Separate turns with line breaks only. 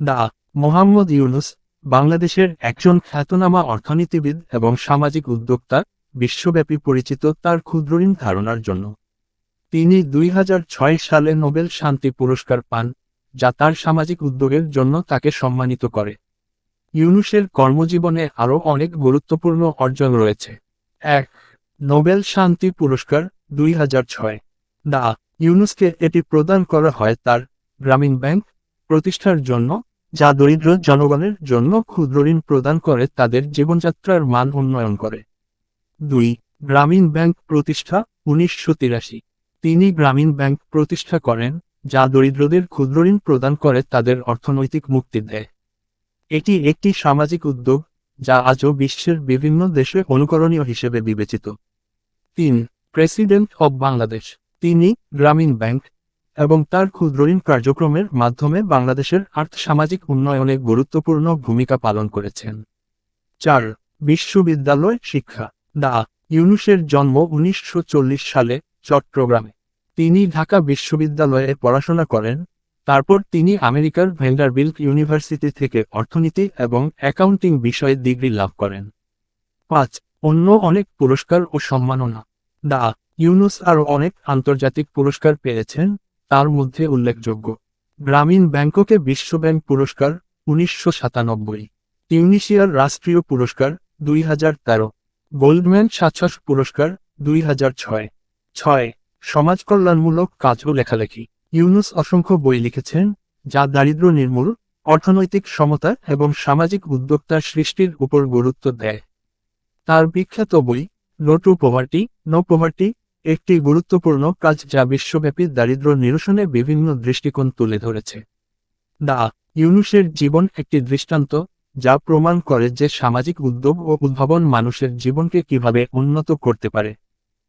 দা, মোহাম্মদ ইউনুস, বাংলাদেশের একজন খ্যাতনামা অর্থনীতিবিদ এবং সামাজিক উদ্যোক্তা, বিশ্বব্যাপী পরিচিত তার ক্ষুদ্রঋণ ধারণার জন্য। তিনি দুই ছয় সালে নোবেল শান্তি পুরস্কার পান, যা তার সামাজিক উদ্যোগের জন্য তাকে সম্মানিত করে। ইউনুসের কর্মজীবনে আরও অনেক গুরুত্বপূর্ণ অর্জন রয়েছে। এক, নোবেল শান্তি পুরস্কার, দুই হাজার ছয়। দা, ইউনুসকে এটি প্রদান করা হয় তার গ্রামীণ ব্যাংক প্রতিষ্ঠার জন্য যা দরিদ্র জনগণের জন্য ক্ষুদ্রঋণ প্রদান করে তাদের জীবনযাত্রার মান উন্নয়ন করে। দুই, গ্রামীণ ব্যাংক প্রতিষ্ঠা, উনিশশো তিরাশি। তিনি গ্রামীণ ব্যাংক প্রতিষ্ঠা করেন, যা দরিদ্রদের ক্ষুদ্রঋণ প্রদান করে তাদের অর্থনৈতিক মুক্তি দেয়। এটি একটি সামাজিক উদ্যোগ, যা আজও বিশ্বের বিভিন্ন দেশে অনুকরণীয় হিসেবে বিবেচিত। তিন, প্রেসিডেন্ট অব বাংলাদেশ। তিনি গ্রামীণ ব্যাংক এবং তার ক্ষুদ্রঋণ কার্যক্রমের মাধ্যমে বাংলাদেশের আর্থ সামাজিক উন্নয়নে গুরুত্বপূর্ণ ভূমিকা পালন করেছেন। চার, বিশ্ববিদ্যালয় শিক্ষা। দা, ইউনুসের জন্ম উনিশশো চল্লিশ সালে চট্টগ্রামে। তিনি ঢাকা বিশ্ববিদ্যালয়ে পড়াশোনা করেন। তারপর তিনি আমেরিকার ভেন্ডারবিল্ট ইউনিভার্সিটি থেকে অর্থনীতি এবং অ্যাকাউন্টিং বিষয়ে ডিগ্রি লাভ করেন। পাঁচ, অন্য অনেক পুরস্কার ও সম্মাননা। দা, ইউনুস আরও অনেক আন্তর্জাতিক পুরস্কার পেয়েছেন। তার মধ্যে উল্লেখযোগ্য। গ্রামীণ ব্যাংককে বিশ্বব্যাংক পুরস্কার উনিশশো সাতানব্বই টিউনিশিয়ার রাষ্ট্রীয় পুরস্কার দুই হাজার তেরো, গোল্ডম্যান সাতশাস পুরস্কার দুই হাজার ছয় ছয় সমাজ কল্যাণমূলক কাজ ও লেখালেখি। ইউনুস অসংখ্য বই লিখেছেন, যা দারিদ্র্য নির্মূল, অর্থনৈতিক সমতা এবং সামাজিক উদ্যোক্তার সৃষ্টির উপর গুরুত্ব দেয়। তার বিখ্যাত বই, no to poverty, no poverty একটি গুরুত্বপূর্ণ কাজ যা বিশ্বব্যাপী দারিদ্র নিরসনে বিভিন্ন দৃষ্টিকোণ তুলে ধরেছে। দা ইউনুসের জীবন একটি দৃষ্টান্ত, যা প্রমাণ করে যে সামাজিক উদ্যোগ ও উদ্ভাবন মানুষের জীবনকে কীভাবে উন্নত করতে পারে।